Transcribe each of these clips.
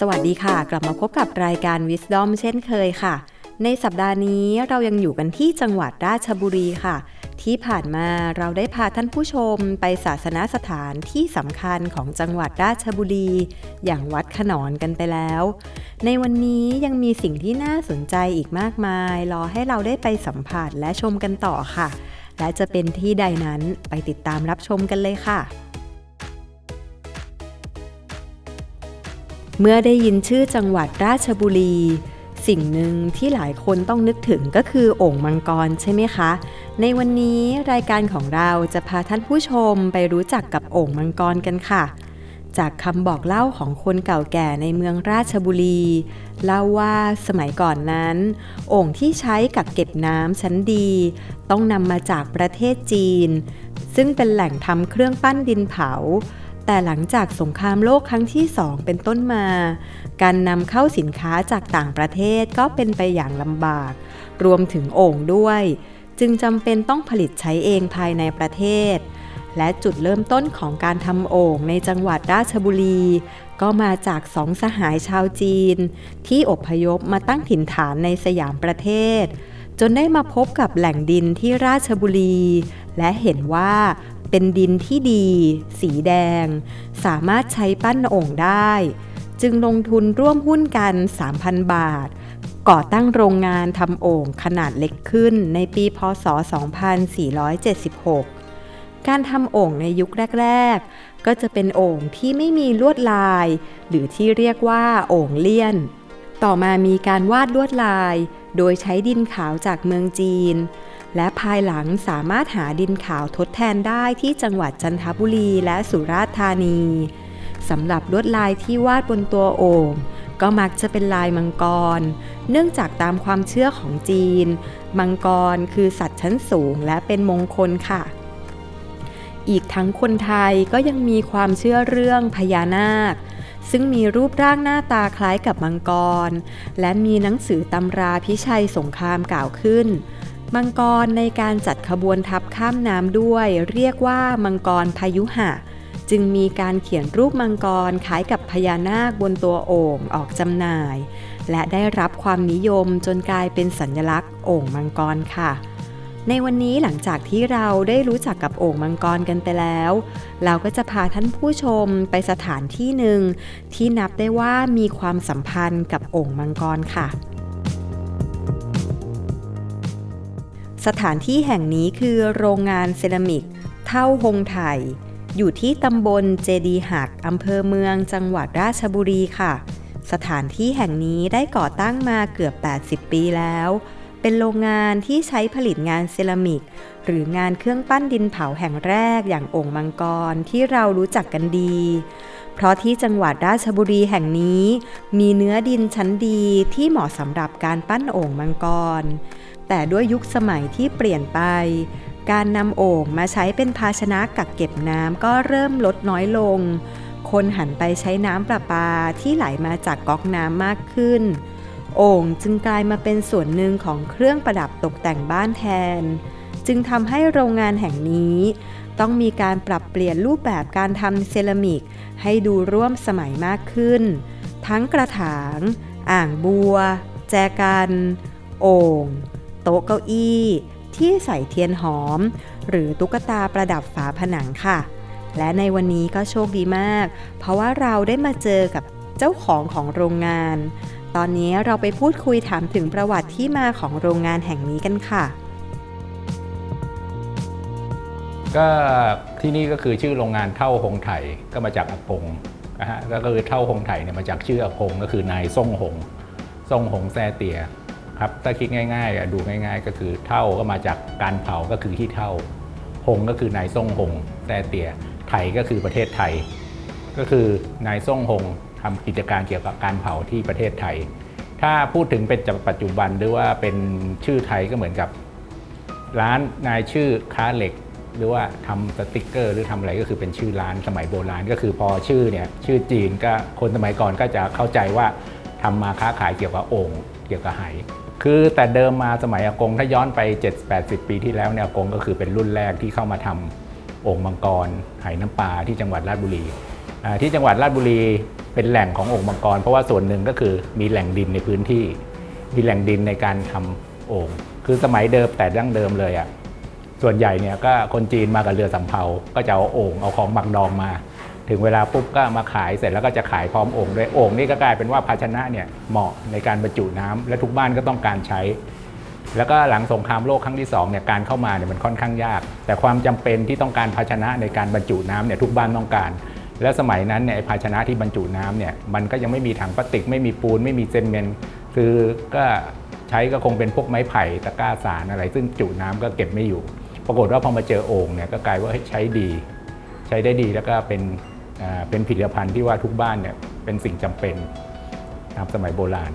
สวัสดีค่ะ กลับมาพบกับรายการ Wisdom เช่นเคยค่ะ ในสัปดาห์นี้เรายังอยู่กันที่จังหวัดราชบุรีค่ะ ที่ผ่านมาเราได้พาท่านผู้ชมไปศาสนสถานที่สำคัญของจังหวัดราชบุรี อย่างวัดขนอนกันไปแล้ว ในวันนี้ยังมีสิ่งที่น่าสนใจอีกมากมาย รอให้เราได้ไปสัมผัสและชมกันต่อค่ะ และจะเป็นที่ใดนั้นไปติดตามรับชมกันเลยค่ะ เมื่อได้ยินชื่อจังหวัดราชบุรี สิ่งหนึ่งที่หลายคนต้องนึกถึงก็คือโอ่งมังกรใช่ไหมคะ ในวันนี้รายการของเราจะพาท่านผู้ชมไปรู้จักกับโอ่งมังกรกันค่ะ จากคำบอกเล่าของคนเก่าแก่ในเมืองราชบุรี เล่าว่าสมัยก่อนนั้นโอ่งที่ใช้กักเก็บน้ำชั้นดี ต้องนำมาจากประเทศจีน ซึ่งเป็นแหล่งทำเครื่องปั้นดินเผา แต่หลังจากสงครามโลกครั้งที่สองเป็นต้นมา การนำเข้าสินค้าจากต่างประเทศก็เป็นไปอย่างลำบาก รวมถึงโอ่งด้วย จึงจำเป็นต้องผลิตใช้เองภายในประเทศ และจุดเริ่มต้นของการทำโอ่งในจังหวัดราชบุรี ก็มาจากสองสหายชาวจีน ที่อพยพมาตั้งถิ่นฐานในสยามประเทศจนได้มาพบกับแหล่งดินที่ราชบุรี และเห็นว่า เป็นดินที่ดี สีแดง สามารถใช้ปั้นโอ่งได้ จึงลงทุนร่วมหุ้นกัน 3,000 บาท ก่อตั้งโรงงานทำโอ่งขนาดเล็กขึ้นในปีพศ 2476 การทำโอ่งในยุคแรก ๆ ก็จะเป็นโอ่งที่ไม่มีลวดลาย หรือที่เรียกว่าโอ่งเลี่ยน ต่อมามีการวาดลวดลาย โดยใช้ดินขาวจากเมืองจีน และภายหลังสามารถหาดินขาวทดแทนได้ที่จังหวัดจันทบุรีและสุราษฎร์ธานีสำหรับลวดลายที่วาดบนตัวโอ่งก็มักจะเป็นลายมังกร เนื่องจากตามความเชื่อของจีน มังกรคือสัตว์ชั้นสูงและเป็นมงคลค่ะ อีกทั้งคนไทยก็ยังมีความเชื่อเรื่องพญานาค ซึ่งมีรูปร่างหน้าตาคล้ายกับมังกร และมีหนังสือตำราพิชัยสงครามกล่าวขึ้น มังกรในการจัดขบวนทัพข้ามน้ำด้วย เรียกว่ามังกรพายุหะ จึงมีการเขียนรูปมังกรคล้ายกับพญานาคบนตัวโอ่งออกจำหน่าย และได้รับความนิยมจนกลายเป็นสัญลักษณ์โอ่งมังกรค่ะในวันนี้หลังจากที่เราได้รู้จักกับโอ่งมังกรกันไปแล้ว เราก็จะพาท่านผู้ชมไปสถานที่หนึ่งที่นับได้ว่ามีความสัมพันธ์กับโอ่งมังกรค่ะ สถานที่แห่งนี้คือโรงงานเซรามิก เท่าหงไทยอยู่ที่ตำบลเจดีหักอำเภอเมืองจังหวัดราชบุรีค่ะ สถานที่แห่งนี้ได้ก่อตั้งมาเกือบ 80 ปีแล้ว เป็นโรงงานที่ใช้ผลิตงานเซรามิก หรืองานเครื่องปั้นดินเผาแห่งแรกอย่างโอ่งมังกรที่เรารู้จักกันดี เพราะที่จังหวัดราชบุรีแห่งนี้ มีเนื้อดินชั้นดีที่เหมาะสำหรับการปั้นโอ่งมังกร แต่ด้วยยุคสมัยที่เปลี่ยนไป การนำโอ่งมาใช้เป็นภาชนะกักเก็บน้ำก็เริ่มลดน้อยลง คนหันไปใช้น้ำประปาที่ไหลมาจากก๊อกน้ำมากขึ้น โอ่งจึงกลายมาเป็นส่วนหนึ่งของเครื่องประดับตกแต่งบ้านแทน จึงทำให้โรงงานแห่งนี้ ต้องมีการปรับเปลี่ยนรูปแบบการทำเซรามิก ให้ดูร่วมสมัยมากขึ้น ทั้งกระถาง อ่างบัว แจกัน โอ่ง โต๊ะเก้าอี้ ที่ใส่เทียนหอม หรือตุ๊กตาประดับฝาผนังค่ะ และในวันนี้ก็โชคดีมาก เพราะว่าเราได้มาเจอกับเจ้าของของโรงงาน ตอนนี้เราไปพูดคุยถามถึงประวัติที่มาของโรงงานแห่งนี้กันค่ะ ก็ที่นี่ก็คือชื่อโรงงานเท่าหงไถก็มาจากอากงนะฮะแล้วก็คือเท่าหงไถเนี่ยมาจากชื่ออากงก็คือนายซ่งหงซ่งหงแซ่เตีย ครับถ้าคิดง่ายๆดูง่าย ๆ ก็คือเท่าก็มาจากการเผาก็คือที่เท่าหงก็คือนายซ่งหงแซ่เตียไถก็คือประเทศไทย ก็คือนายซ่งหงทำกิจการเกี่ยวกับการเผาที่ประเทศไทย ถ้าพูดถึงเป็นปัจจุบันหรือว่าเป็นชื่อไทยก็เหมือนกับ ร้านนายชื่อค้าเหล็ก หรือว่าทำสติกเกอร์ หรือทำอะไรก็คือเป็นชื่อร้านสมัยโบราณ ก็คือพอชื่อเนี่ยชื่อจีนก็คนสมัยก่อนก็จะเข้าใจว่าทำมาค้าขายเกี่ยวกับโอ่งเกี่ยวกับไห คือแต่เดิมมาสมัยอากงถ้าย้อนไป 7-80 ปีที่แล้วเนี่ยอากงก็คือเป็นรุ่นแรกที่เข้ามาทำโอ่งมังกรไหน้ำปลาที่จังหวัดราชบุรี ที่จังหวัดราชบุรีเป็นแหล่งของโอ่งมังกร เพราะว่าส่วนหนึ่งก็คือมีแหล่งดินในพื้นที่ มีแหล่งดินในการทำโอ่งคือสมัยเดิมแต่ดั้งเดิมเลยอะ่ะส่วนใหญ่เนี่ยก็คนจีนมากับเรือสำเภาก็จะเอาโอ่งเอาของหมักดองมา ถึงเวลาปุ๊บก็มาขายเสร็จแล้วก็จะขายพร้อมโอ่งด้วยโอ่งนี่ก็กลายเป็นว่าภาชนะเนี่ยเหมาะในการบรรจุน้ำและทุกบ้านก็ต้องการใช้ แล้วก็หลังสงครามโลกครั้งที่สองเนี่ยการเข้ามาเนี่ยมันค่อนข้างยาก แต่ความจำเป็นที่ต้องการภาชนะในการบรรจุน้ำเนี่ยทุกบ้านต้องการ และสมัยนั้นเนี่ยภาชนะที่บรรจุน้ำเนี่ยมันก็ยังไม่มีถังพลาสติกไม่มีปูนไม่มีเซนเมนคือก็ใช้ก็คงเป็นพวกไม้ไผ่ตะกร้าสารอะไร ซึ่งจุน้ำก็เก็บไม่อยู่ ปรากฏว่าพอมาเจอโอ่งเนี่ยก็กลายว่าใช้ดี ใช้ได้ดีแล้วก็เป็น เป็นผลิตภัณฑ์ที่ว่าทุกบ้านเนี่ยเป็นสิ่งจำเป็นนะครับสมัยโบราณ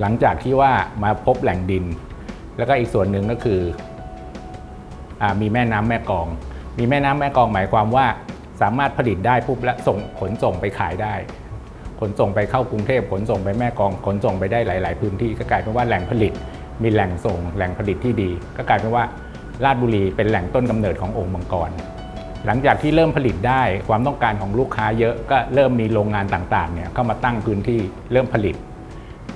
หลังจากที่ว่ามาพบแหล่งดิน แล้วก็อีกส่วนหนึ่งก็คืออมีแม่น้ำแม่กอง มีแม่น้ำแม่กองหมายความว่าสามารถผลิตได้ปุ๊บและส่งขนส่งไปขายได้ ขนส่งไปเข้ากรุงเทพขนส่งไปแม่กองขนส่งไปได้หลาย ๆ พื้นที่ก็กลายเป็นว่าแหล่งผลิต มีแหล่งส่ง แหล่งผลิตที่ดี ก็กลายเป็นว่าราชบุรีเป็นแหล่งต้นกำเนิดขององค์มังกร หลังจากที่เริ่มผลิตได้ความต้องการของลูกค้าเยอะก็เริ่มมีโรงงานต่างๆเนี่ยเข้ามาตั้งพื้นที่เริ่มผลิต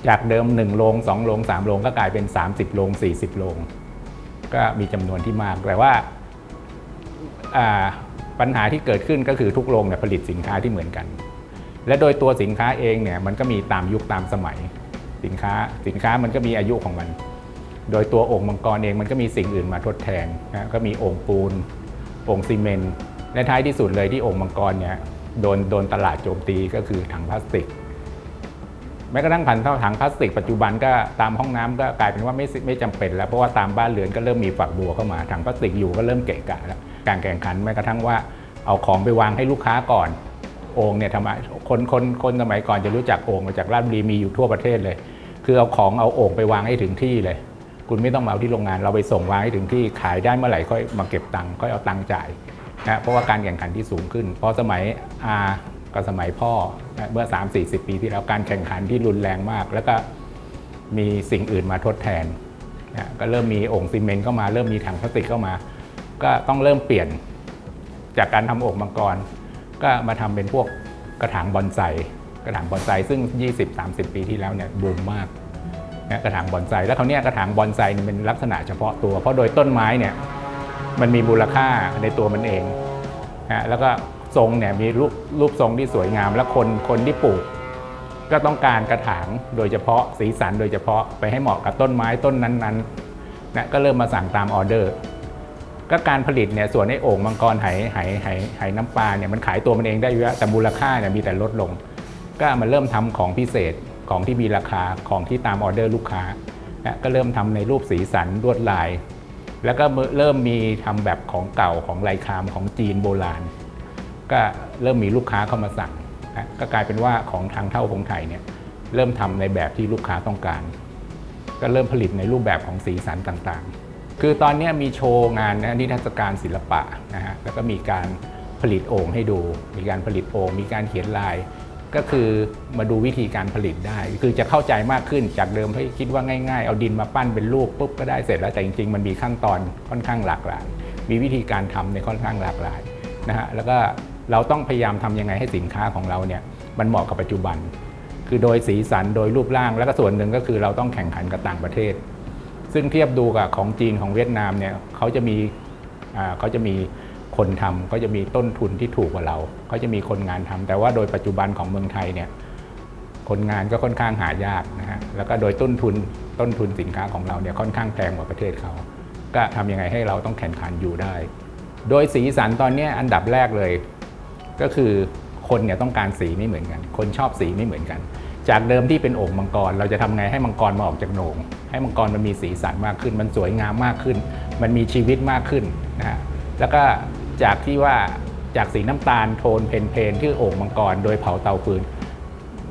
จากเดิม1โรง2โรง3โรงก็กลายเป็น 30โรง40โรงก็มีจำนวนที่มากแต่ว่าาปัญหาที่เกิดขึ้นก็คือทุกโรงเนี่ยผลิตสินค้าที่เหมือนกัน และโดยตัวสินค้าเองเนี่ยมันก็มีตามยุคตามสมัย สินค้าสินค้ามันก็มีอายุของมัน โดยตัวโอ่งมังกรเองมันก็มีสิ่งอื่นมาทดแทนนะก็มีโอ่งปูน โอ่งซีเมนต์และท้ายที่สุดเลยที่โอ่งมังกรเนี่ยโดนโดนตลาดโจมตีก็คือถังพลาสติก แม้กระทั่งผันเท่าถังพลาสติกปัจจุบันก็ตามห้องน้ำก็กลายเป็นว่าไม่ไม่จำเป็น แล้วเพราะว่าตามบ้านเรือนก็เริ่มมีฝักบัวเข้ามาถังพลาสติกอยู่ก็เริ่มเกะกะแล้วการแข่งขันแม้กระทั่งว่าเอาของไปวางให้ลูกค้าก่อนโอ่งเนี่ยทำไมคนคนคนสมัยก่อนจะรู้จักโอ่งมาจากราชบุรีมีอยู่ทั่วประเทศเลย คือเอาของเอาโอ่งไปวางให้ถึงที่เลย คุณไม่ต้องมาเอาที่โรงงานเราไปส่งวางให้ถึงที่ขายได้เมื่อไหร่ค่อยมาเก็บตังค์ค่อยเอาตังค์จ่ายนะเพราะว่าการแข่งขันที่สูงขึ้นพอสมัยอากับสมัยพ่อนะเมื่อ 3 4 0 ปีที่แล้วการแข่งขันที่รุนแรงมาก แล้วก็มีสิ่งอื่นมาทดแทนนะก็เริ่มมีโอ่งซีเมนต์เข้ามาเริ่มมีถังพลาสติกเข้ามา ก็ต้องเริ่มเปลี่ยนจากการทำโอ่งมังกร ก็มาทำเป็นพวกกระถางบอนไซกระถางบอนไซซึ่ง 20-30 ปีที่แล้วเนี่ยบูมมาก กระถางบอนไซแล้วเขาเนี้ยกระถางบอนไซเนี่ยเป็นลักษณะเฉพาะตัว เพราะโดยต้นไม้เนี่ยมันมีมูลค่าในตัวมันเองนะแล้วก็ทรงเนี่ยมีรูปรูปทรงที่สวยงาม และคนคนที่ปลูก ก็ต้องการกระถางโดยเฉพาะสีสันโดยเฉพาะไปให้เหมาะกับต้นไม้ต้นนั้นๆนะก็เริ่มมาสั่งตามออเดอร์ ก็การผลิตเนี่ยส่วนไอ้โอ่งมังกรไหไหไหไหน้ำปลาเนี่ยมันขายตัวมันเองได้อยู่แต่มูลค่าเนี่ยมีแต่ลดลง ก็มันเริ่มทำของพิเศษ ของที่มีราคาของที่ตามออเดอร์ลูกค้านะก็เริ่มทำในรูปสีสันลวดลาย แล้วก็เริ่มมีทำแบบของเก่าของลายคามของจีนโบราณ ก็เริ่มมีลูกค้าเข้ามาสั่งนะก็กลายเป็นว่าของทางเท่าของไทยเนี่ยเริ่มทำในแบบที่ลูกค้าต้องการ ก็เริ่มผลิตในรูปแบบของสีสันต่างๆ คือตอนนี้มีโชว์งานนะนิทรรศการศิลปะนะฮะแล้วก็มีการผลิตโอ่งให้ดู มีการผลิตโอ่งมีการเขียนลาย ก็คือมาดูวิธีการผลิตได้ คือจะเข้าใจมากขึ้นจากเดิมให้คิดว่าง่ายๆ เอาดินมาปั้นเป็นลูกปุ๊บก็ได้เสร็จแล้วแต่จริงๆ มันมีขั้นตอนค่อนข้างหลากหลาย มีวิธีการทำในค่อนข้างหลากหลายนะฮะแล้วก็เราต้องพยายามทำยังไงให้สินค้าของเราเนี่ยมันเหมาะกับปัจจุบัน คือโดยสีสันโดยรูปร่าง แล้วก็ส่วนหนึ่งก็คือเราต้องแข่งขันกับต่างประเทศ ซึ่งเทียบดูกับของจีนของเวียดนามเนี่ยเขาจะมีเขาจะมี คนทำเขาจะมีต้นทุนที่ถูกกว่าเราเขาจะมีคนงานทำแต่ว่าโดยปัจจุบันของเมืองไทยเนี่ยคนงานก็ค่อนข้างหายากนะฮะแล้วก็โดยต้นทุนต้นทุนสินค้าของเราเนี่ยค่อนข้างแพงกว่าประเทศเขา ก็ทำยังไงให้เราต้องแข่งขันอยู่ได้ โดยสีสันตอนนี้อันดับแรกเลย ก็คือคนเนี่ยต้องการสีไม่เหมือนกัน คนชอบสีไม่เหมือนกัน จากเดิมที่เป็นโอ่งมังกร เราจะทำไงให้มังกรมาออกจากโหนงให้มังกรมันมีสีสันมากขึ้น มันสวยงามมากขึ้น มันมีชีวิตมากขึ้นนะฮะแล้วก็ จากที่ว่าจากสีน้ำตาลโทนเพนเพนที่โอ่งมังกร โดยเผาเตาฟืน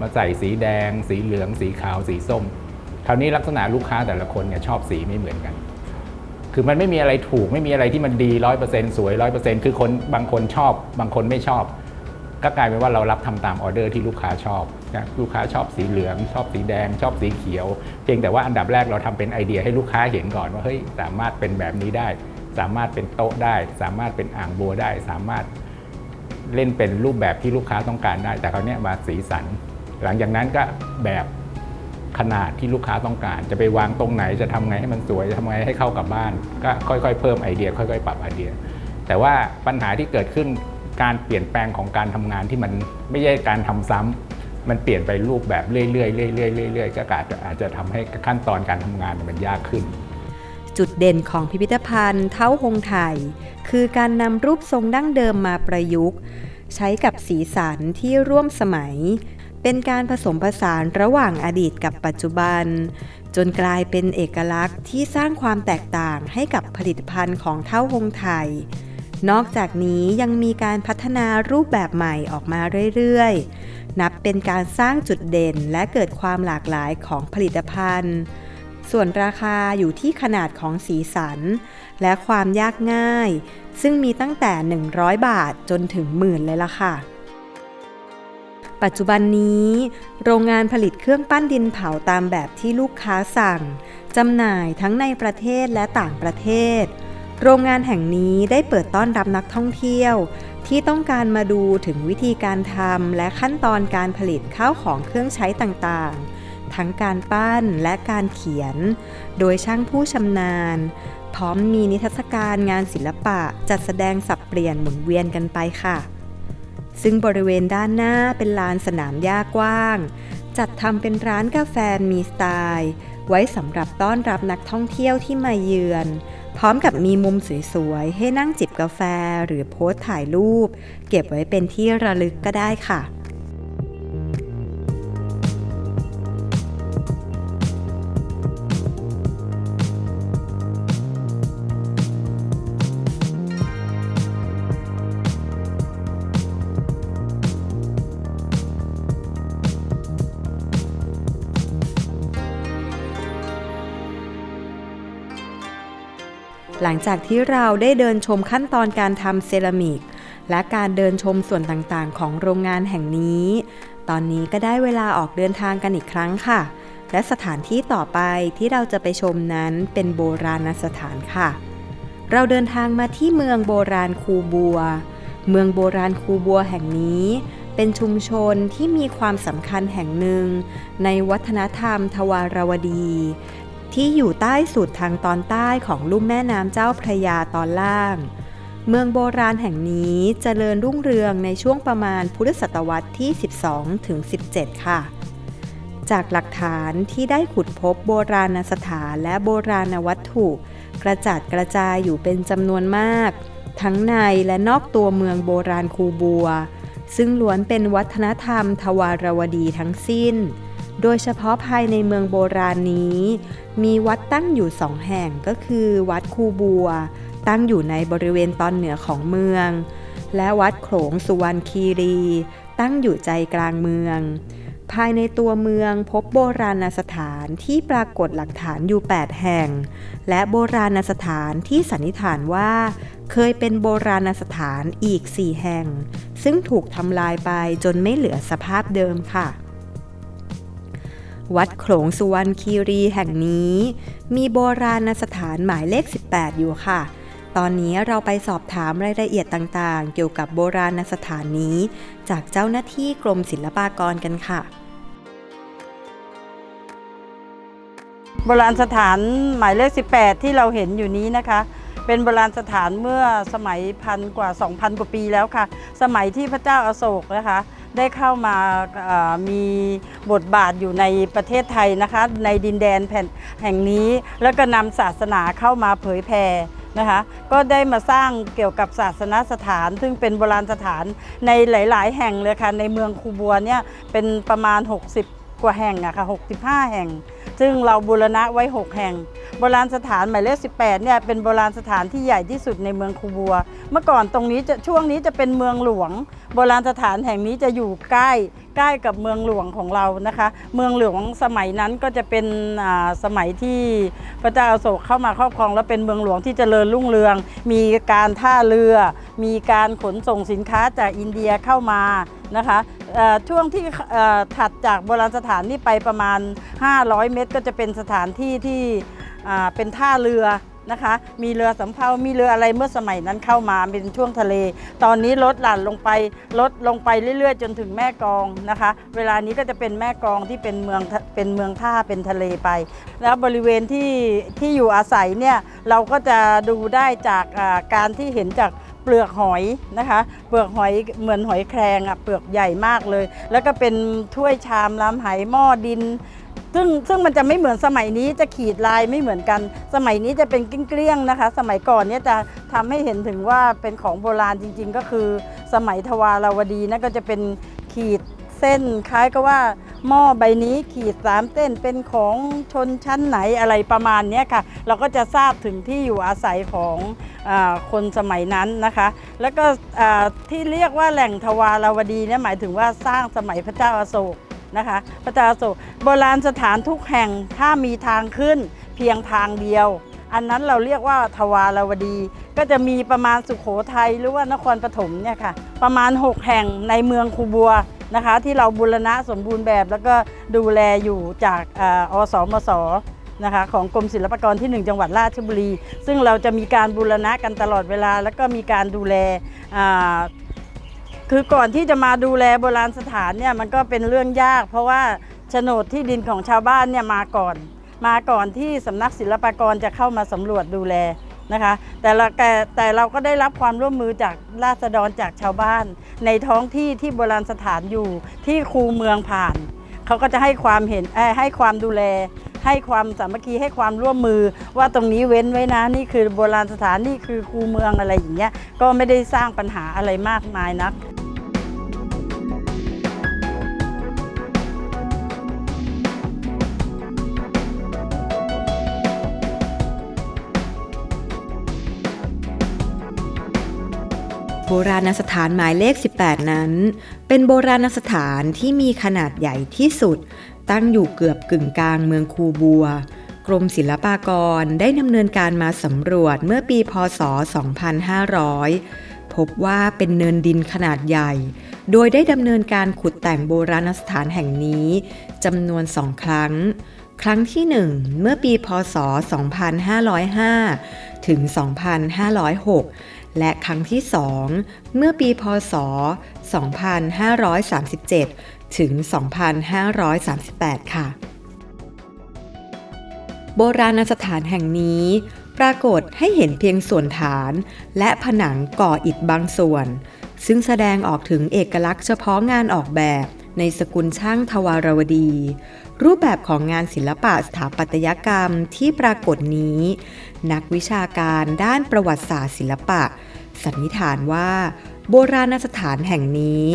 มาใส่สีแดง สีเหลือง สีขาว สีส้ม คราวนี้ลักษณะลูกค้าแต่ละคนเนี่ยชอบสีไม่เหมือนกัน คือมันไม่มีอะไรถูกไม่มีอะไรที่มันดีร้อยเปอร์เซ็นต์สวยร้อยเปอร์เซ็นต์คือคนบางคนชอบ บางคนไม่ชอบ ก็กลายเป็นว่าเรารับทำตามออเดอร์ที่ลูกค้าชอบนะลูกค้าชอบสีเหลือง ชอบสีแดง ชอบสีเขียว เพียงแต่ว่าอันดับแรกเราทำเป็นไอเดียให้ลูกค้าเห็นก่อนว่าเฮ้ยสามารถเป็นแบบนี้ได้ สามารถเป็นโต๊ะได้ สามารถเป็นอ่างบัวได้ สามารถเล่นเป็นรูปแบบที่ลูกค้าต้องการได้ แต่คราวเนี้ยมาสีสัน หลังจากนั้นก็แบบขนาดที่ลูกค้าต้องการ จะไปวางตรงไหนจะทำไงให้มันสวยจะทำไงให้เข้ากับบ้าน ก็ค่อยๆ เพิ่มไอเดีย ค่อย ๆ ปรับไอเดีย แต่ว่าปัญหาที่เกิดขึ้นการเปลี่ยนแปลงของการทำงานที่มันไม่ใช่การทำซ้ำมันเปลี่ยนไปรูปแบบเรื่อยๆเรื่อยๆเรื่อยๆก็อาจจะอาจจะทำให้ขั้นตอนการทำงานมันยากขึ้น จุดเด่นของพิพิธภัณฑ์เท้าหงไทยคือการนำรูปทรงดั้งเดิมมาประยุกต์ ใช้กับสีสันที่ร่วมสมัย เป็นการผสมผสานระหว่างอดีตกับปัจจุบัน จนกลายเป็นเอกลักษณ์ที่สร้างความแตกต่างให้กับผลิตภัณฑ์ของเท้าหงไทย นอกจากนี้ยังมีการพัฒนารูปแบบใหม่ออกมาเรื่อยๆ นับเป็นการสร้างจุดเด่นและเกิดความหลากหลายของผลิตภัณฑ์ ส่วนราคาอยู่ที่ขนาดของสีสัน และความยากง่าย ซึ่งมีตั้งแต่ 100 บาทจนถึงหมื่นเลยล่ะค่ะ ปัจจุบันนี้ โรงงานผลิตเครื่องปั้นดินเผาตามแบบที่ลูกค้าสั่งจำหน่ายทั้งในประเทศและต่างประเทศ โรงงานแห่งนี้ได้เปิดต้อนรับนักท่องเที่ยว ที่ต้องการมาดูถึงวิธีการทำและขั้นตอนการผลิตข้าวของเครื่องใช้ต่างๆ ทั้งการปั้นและการเขียน โดยช่างผู้ชำนาญ พร้อมมีนิทรรศการงานศิลปะจัดแสดงสับเปลี่ยนหมุนเวียนกันไปค่ะ ซึ่งบริเวณด้านหน้าเป็นลานสนามหญ้ากว้าง จัดทำเป็นร้านกาแฟมีสไตล์ ไว้สำหรับต้อนรับนักท่องเที่ยวที่มาเยือน พร้อมกับมีมุมสวยๆ ให้นั่งจิบกาแฟหรือโพสถ่ายรูป เก็บไว้เป็นที่ระลึกก็ได้ค่ะ หลังจากที่เราได้เดินชมขั้นตอนการทำเซรามิก และการเดินชมส่วนต่างๆ ของโรงงานแห่งนี้ ตอนนี้ก็ได้เวลาออกเดินทางกันอีกครั้งค่ะ และสถานที่ต่อไปที่เราจะไปชมนั้นเป็นโบราณสถานค่ะ เราเดินทางมาที่เมืองโบราณคูบัว เมืองโบราณคูบัวแห่งนี้เป็นชุมชนที่มีความสำคัญแห่งหนึ่ง ในวัฒนธรรมทวารวดี ที่อยู่ใต้สุดทางตอนใต้ของลุ่มแม่น้ำเจ้าพระยาตอนล่าง เมืองโบราณแห่งนี้เจริญรุ่งเรืองในช่วงประมาณพุทธศตวรรษที่ 12 ถึง 17 ค่ะ จากหลักฐานที่ได้ขุดพบโบราณสถานและโบราณวัตถุ กระจัดกระจายอยู่เป็นจำนวนมาก ทั้งในและนอกตัวเมืองโบราณคูบัว ซึ่งล้วนเป็นวัฒนธรรมทวารวดีทั้งสิ้น โดยเฉพาะภายในเมืองโบราณนี้ มีวัดตั้งอยู่สองแห่งก็คือ วัดคูบัว ตั้งอยู่ในบริเวณตอนเหนือของเมือง และวัดโขลงสุวรรณคีรี ตั้งอยู่ใจกลางเมือง ภายในตัวเมืองพบโบราณสถานที่ปรากฏหลักฐานอยู่ 8 แห่ง และโบราณสถานที่สันนิษฐานว่า เคยเป็นโบราณสถานอีก 4 แห่ง ซึ่งถูกทำลายไปจนไม่เหลือสภาพเดิมค่ะ วัดโขลงสุวรรณคีรีแห่งนี้ มีโบราณสถานหมายเลข 18 อยู่ค่ะ ตอนนี้เราไปสอบถามรายละเอียดต่างๆ เกี่ยวกับโบราณสถานนี้ จากเจ้าหน้าที่กรมศิลปากรกันค่ะ โบราณสถานหมายเลข 18 ที่เราเห็นอยู่นี้นะคะเป็นโบราณสถานเมื่อสมัยพันกว่า 2,000 กว่าปีแล้วค่ะ สมัยที่พระเจ้าอาโศกนะคะ ได้เข้ามามีบทบาทอยู่ในประเทศไทยนะคะ ในดินแดนแผ่นแห่งนี้ แล้วก็นำศาสนาเข้ามาเผยแผ่นะคะก็ได้มาสร้างเกี่ยวกับศาสนสถาน ซึ่งเป็นโบราณสถานในหลาย ๆ แห่งเลยค่ะในเมืองคูบัวเนี่ยเป็นประมาณ 60 กว่าแห่งอะค่ะ65 แห่ง ซึ่งเราบูรณะไว้ 6 แห่ง โบราณสถานหมายเลข 18 เนี่ยเป็นโบราณสถานที่ใหญ่ที่สุดในเมืองคูบัว เมื่อก่อนตรงนี้จะช่วงนี้จะเป็นเมืองหลวง โบราณสถานแห่งนี้จะอยู่ใกล้ใกล้กับเมืองหลวงของเรานะคะ เมืองหลวงสมัยนั้นก็จะเป็นอ่าสมัยที่พระเจ้าอโศกเข้ามาครอบครอง แล้วเป็นเมืองหลวงที่เจริญรุ่งเรือง มีการท่าเรือ มีการขนส่งสินค้าจากอินเดียเข้ามานะคะ ช่วงที่ถัดจากโบราณสถานนี่ไปประมาณ 500 เมตร ก็จะเป็นสถานที่ที่เป็นท่าเรือนะคะ มีเรือสำเภา มีเรืออะไรเมื่อสมัยนั้นเข้ามาเป็นช่วงทะเล ตอนนี้ลดหลั่นลงไปลดลงไปเรื่อยๆ จนถึงแม่กองนะคะ เวลานี้ก็จะเป็นแม่กองที่เป็นเมืองเป็นเมืองท่าเป็นทะเลไป แล้วบริเวณที่ที่อยู่อาศัยเนี่ยเราก็จะดูได้จากการที่เห็นจาก เปลือกหอยนะคะ เปลือกหอยเหมือนหอยแครงอะเปลือกใหญ่มากเลย แล้วก็เป็นถ้วยชามล้ำไหหม้อดิน ซึ่งซึ่งมันจะไม่เหมือนสมัยนี้จะขีดลายไม่เหมือนกัน สมัยนี้จะเป็นเกลี้ยงๆนะคะ สมัยก่อนเนี่ยจะทำให้เห็นถึงว่าเป็นของโบราณจริง ๆ ก็คือ สมัยทวารวดีนั่นก็จะเป็นขีด เส้นคล้ายกับว่า หม้อใบนี้ขีดสามเส้นเป็นของชนชั้นไหนอะไรประมาณนี้ค่ะ เราก็จะทราบถึงที่อยู่อาศัยของอคนสมัยนั้นนะคะ แล้วก็ที่เรียกว่าแหล่งทวารวดีเนี่ยหมายถึงว่าสร้างสมัยพระเจ้าอาโศกนะคะพระเจ้าอโศกโบราณสถานทุกแห่งถ้ามีทางขึ้นเพียงทางเดียวอันนั้นเราเรียกว่าทวารวดี ก็จะมีประมาณสุขโขทัยหรือว่านครปฐมเนี่ยค่ะ ประมาณ 6 แห่งในเมืองคูบัว นะคะ ที่เราบูรณะสมบูรณ์แบบแล้วก็ดูแลอยู่จากออสมสนะคะของกรมศิลปากรที่ 1 จังหวัดราชบุรี ซึ่งเราจะมีการบูรณะกันตลอดเวลา แล้วก็มีการดูแลคือก่อนที่จะมาดูแลโบราณสถานเนี่ยมันก็เป็นเรื่องยาก เพราะว่าโฉนดที่ดินของชาวบ้านเนี่ยมาก่อน มาก่อนที่สำนักศิลปากรจะเข้ามาสำรวจดูแล นะคะแต่ละแต่แต่เราก็ได้รับความร่วมมือจากราษฎรจากชาวบ้าน ในท้องที่ที่โบราณสถานอยู่ที่คูเมืองผ่าน เขาก็จะให้ความเห็นให้ความดูแล ให้ความสามัคคีให้ความร่วมมือ ว่าตรงนี้เว้นไว้นะนี่คือโบราณสถานนี่คือคูเมืองอะไรอย่างเงี้ยก็ไม่ได้สร้างปัญหาอะไรมากมายนัก ราณสถานหมายเลข 18 นั้น เป็นโบราณสถานที่มีขนาดใหญ่ที่สุด ตั้งอยู่เกือบกึ่งกลางเมืองคูบัว กรมศิลปากรได้ดำเนินการมาสำรวจเมื่อปีพศ 2500 พบว่าเป็นเนินดินขนาดใหญ่ โดยได้ดำเนินการขุดแต่งโบราณสถานแห่งนี้จำนวนสองครั้ง ครั้งที่1เมื่อปีพศ 2505 ถึง 2506 และครั้งที่ 2 เมื่อปีพศ 2537 ถึง 2538 ค่ะ โบราณสถานแห่งนี้ปรากฏให้เห็นเพียงส่วนฐาน และผนังก่ออิฐบางส่วน ซึ่งแสดงออกถึงเอกลักษณ์เฉพาะงานออกแบบในสกุลช่างทวารวดี รูปแบบของงานศิลปะสถาปัตยกรรมที่ปรากฏนี้ นักวิชาการด้านประวัติศาสตร์ศิลปะ สันนิษฐานว่า โบราณสถานแห่งนี้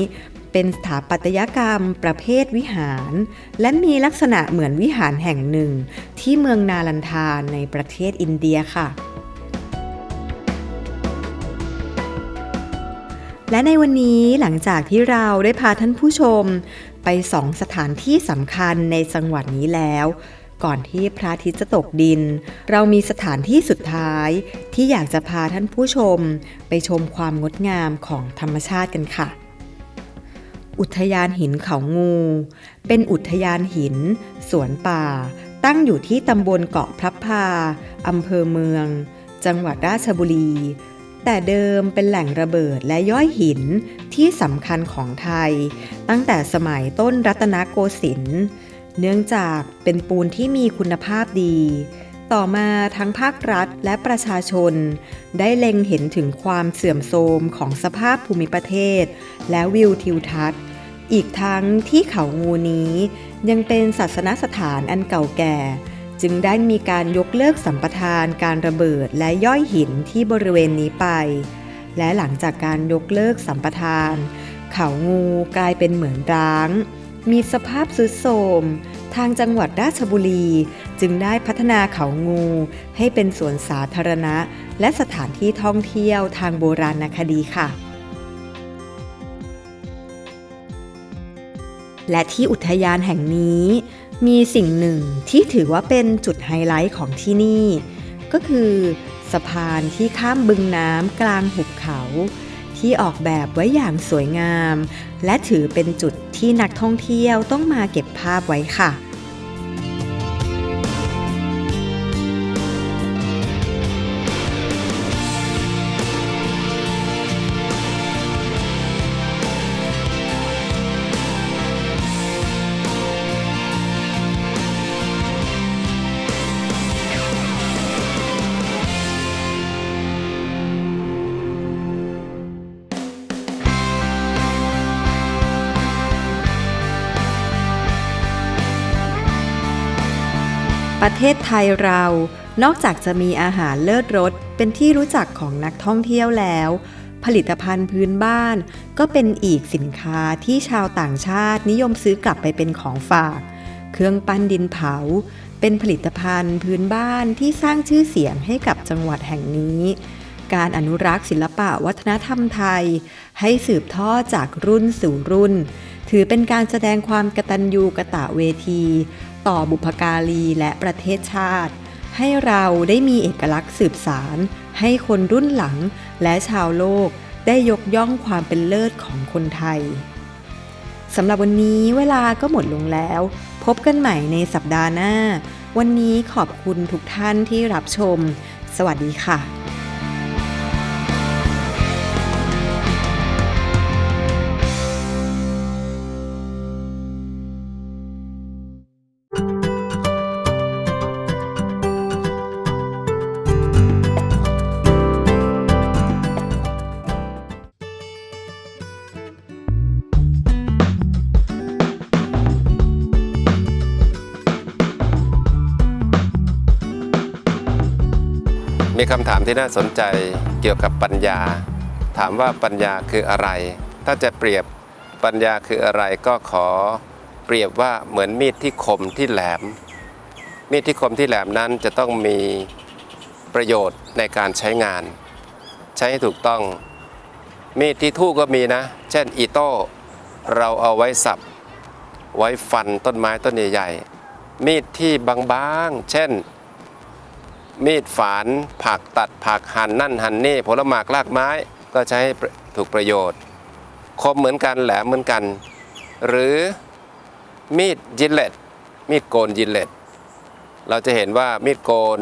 เป็นสถาปัตยกรรมประเภทวิหาร และมีลักษณะเหมือนวิหารแห่งหนึ่ง ที่เมืองนาลันทาในประเทศอินเดียค่ะและในวันนี้หลังจากที่เราได้พาท่านผู้ชม ไปสองสถานที่สำคัญในจังหวัดนี้แล้ว ก่อนที่พระอาทิตย์จะตกดิน เรามีสถานที่สุดท้ายที่อยากจะพาท่านผู้ชม ไปชมความงดงามของธรรมชาติกันค่ะ อุทยานหินเขางู เป็นอุทยานหิน สวนป่า ตั้งอยู่ที่ตำบลเกาะพลับพาอำเภอเมือง จังหวัดราชบุรี แต่เดิมเป็นแหล่งระเบิดและย่อยหินที่สำคัญของไทย ตั้งแต่สมัยต้นรัตนโกสินทร์ เนื่องจากเป็นปูนที่มีคุณภาพดี ต่อมาทั้งภาครัฐและประชาชน ได้เล็งเห็นถึงความเสื่อมโทรมของสภาพภูมิประเทศ และวิวทิวทัศน์ อีกทั้งที่เขางูนี้ยังเป็นศาสนสถานอันเก่าแก่ จึงได้มีการยกเลิกสัมปทานการระเบิดและย่อยหินที่บริเวณนี้ไป และหลังจากการยกเลิกสัมปทาน เขางูกลายเป็นเหมือนร้างมีสภาพทรุดโทรม ทางจังหวัดราชบุรี จึงได้พัฒนาเขางู ให้เป็นสวนสาธารณะ และสถานที่ท่องเที่ยวทางโบราณคดีค่ะ และที่อุทยานแห่งนี้ มีสิ่งหนึ่งที่ถือว่าเป็นจุดไฮไลท์ของที่นี่ ก็คือสะพานที่ข้ามบึงน้ำกลางหุบเขา ที่ออกแบบไว้อย่างสวยงาม และถือเป็นจุด ที่นักท่องเที่ยวต้องมาเก็บภาพไว้ค่ะ ประเทศไทยเรา นอกจากจะมีอาหารเลิศรสเป็นที่รู้จักของนักท่องเที่ยวแล้ว ผลิตภัณฑ์พื้นบ้าน ก็เป็นอีกสินค้าที่ชาวต่างชาตินิยมซื้อกลับไปเป็นของฝาก เครื่องปั้นดินเผา เป็นผลิตภัณฑ์พื้นบ้านที่สร้างชื่อเสียงให้กับจังหวัดแห่งนี้ การอนุรักษ์ศิลปะวัฒนธรรมไทย ให้สืบทอดจากรุ่นสู่รุ่น ถือเป็นการแสดงความกตัญญูกะตะเวที ต่อบุพการีและประเทศชาติ ให้เราได้มีเอกลักษณ์สืบสาร ให้คนรุ่นหลังและชาวโลกได้ยกย่องความเป็นเลิศของคนไทยสำหรับวันนี้เวลาก็หมดลงแล้ว พบกันใหม่ในสัปดาห์หน้า วันนี้ขอบคุณทุกท่านที่รับชม สวัสดีค่ะ มีคำถามที่น่าสนใจเกี่ยวกับปัญญา ถามว่าปัญญาคืออะไร ถ้าจะเปรียบปัญญาคืออะไรก็ขอเปรียบว่าเหมือนมีดที่คมที่แหลม มีดที่คมที่แหลมนั้นจะต้องมีประโยชน์ในการใช้งาน ใช้ให้ถูกต้อง มีดที่ทู่ก็มีนะ เช่นอีโต้เราเอาไว้สับ ไว้ฟันต้นไม้ต้นใหญ่ๆมีดที่บางๆเช่น มีดฝาน ผักตัดผักหั่นนั่นหั่นนี่ผลหมากรากไม้ก็ใช้ถูกประโยชน์ คมเหมือนกันแหลมเหมือนกัน หรือมีดยิเลตมีดโกนยิเลตเราจะเห็นว่ามีดโกน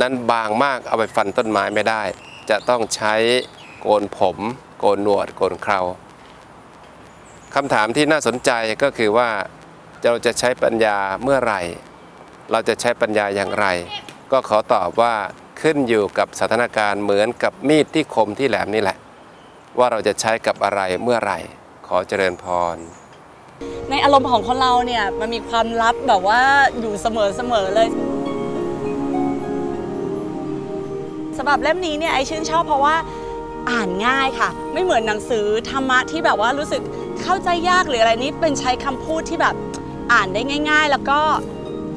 นั้นบางมากเอาไปฟันต้นไม้ไม่ได้ จะต้องใช้โกนผม โกนหนวด โกนเคราคำถามที่น่าสนใจก็คือว่าเราจะใช้ปัญญาเมื่อไหร่ เราจะใช้ปัญญาอย่างไร ก็ขอตอบว่าขึ้นอยู่กับสถานการณ์เหมือนกับมีดที่คมที่แหลมนี่แหละ ว่าเราจะใช้กับอะไรเมื่อไหร่ ขอเจริญพร ในอารมณ์ของคนเราเนี่ยมันมีความลับแบบว่าอยู่เสมอเสมอเลยสำหรับเล่มนี้เนี่ยไอชื่นชอบเพราะว่าอ่านง่ายค่ะ ไม่เหมือนหนังสือธรรมะที่แบบว่ารู้สึกเข้าใจยากหรืออะไรนี้เป็นใช้คำพูดที่แบบอ่านได้ง่าย ๆ แล้วก็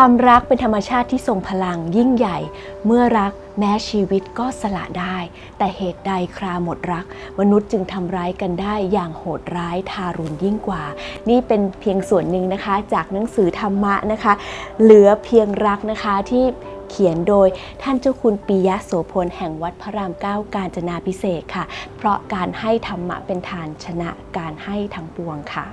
ความรักเป็นธรรมชาติที่ทรงพลังยิ่งใหญ่ เมื่อรักแม้ชีวิตก็สละได้ แต่เหตุใดคราหมดรัก มนุษย์จึงทำร้ายกันได้อย่างโหดร้ายทารุณยิ่งกว่า นี่เป็นเพียงส่วนหนึ่งนะคะ จากหนังสือธรรมะนะคะ เหลือเพียงรักนะคะที่เขียนโดยท่านเจ้าคุณปิยะโสพลแห่งวัดพระรามเก้ากาญจนาพิเศษค่ะ เพราะการให้ธรรมะเป็นฐานชนะการให้ทั้งปวงค่ะ